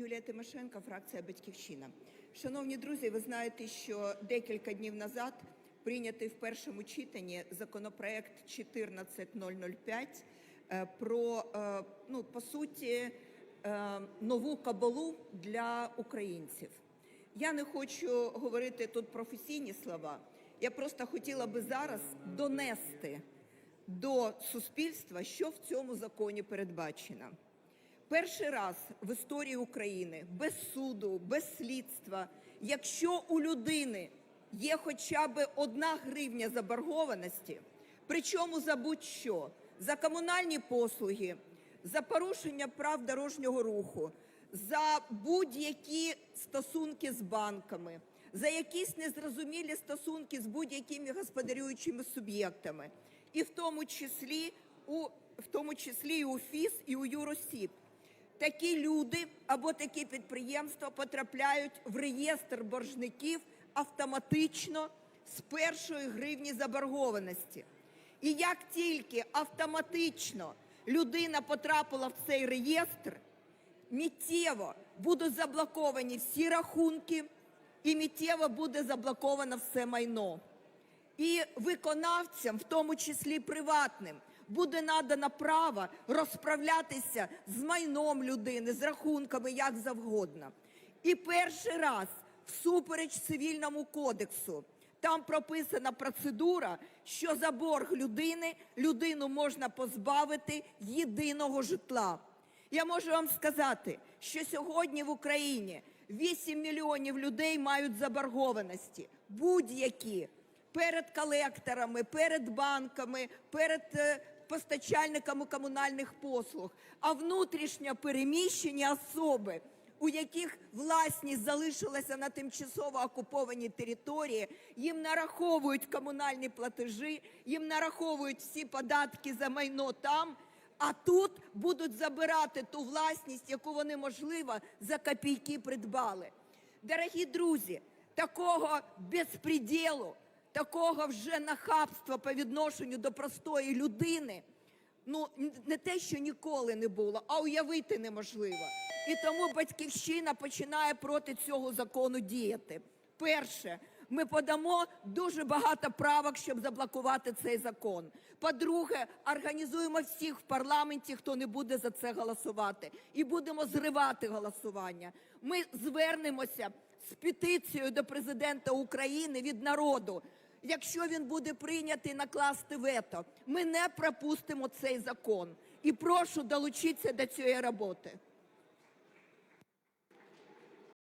Юлія Тимошенко, фракція Батьківщина. Шановні друзі, ви знаєте, що декілька днів назад прийнятий в першому читанні законопроект 14005 е, про, е, ну, по суті, е, нову кабалу для українців. Я не хочу говорити тут професійні слова. Я просто хотіла би зараз донести до суспільства, що в цьому законі передбачено. Перший раз в історії України без суду, без слідства, якщо у людини є хоча б одна гривня заборгованості, причому за будь-що, за комунальні послуги, за порушення прав дорожнього руху, за будь-які стосунки з банками, за якісь незрозумілі стосунки з будь-якими господарюючими суб'єктами, і в тому числі у в тому числі і у ФІС, і у Юросіб. Такі люди або такі підприємства потрапляють в реєстр боржників автоматично з першої гривні заборгованості. І як тільки автоматично людина потрапила в цей реєстр, миттєво будуть заблоковані всі рахунки, і миттєво буде заблоковано все майно. І виконавцям, в тому числі приватним, буде надано право розправлятися з майном людини, з рахунками як завгодно. І перший раз всупереч цивільному кодексу там прописана процедура, що за борг людини людину можна позбавити єдиного житла. Я можу вам сказати, що сьогодні в Україні 8 мільйонів людей мають заборгованості будь-які перед колекторами, перед банками, перед е, постачальниками комунальних послуг, а внутрішньо переміщені особи, у яких власність залишилася на тимчасово окупованій території, їм нараховують комунальні платежі, їм нараховують всі податки за майно там. А тут будуть забирати ту власність, яку вони, можливо, за копійки придбали. Дорогі друзі, такого безпреділу, такого вже нахабства по відношенню до простої людини, ну не те, що ніколи не було, а уявити неможливо. І тому батьківщина починає проти цього закону діяти. Перше, ми подамо дуже багато правок, щоб заблокувати цей закон. По-друге, організуємо всіх в парламенті, хто не буде за це голосувати, і будемо зривати голосування. Ми звернемося з петицією до президента України від народу. Якщо він буде прийнятий накласти вето, ми не пропустимо цей закон. І прошу долучитися до цієї роботи.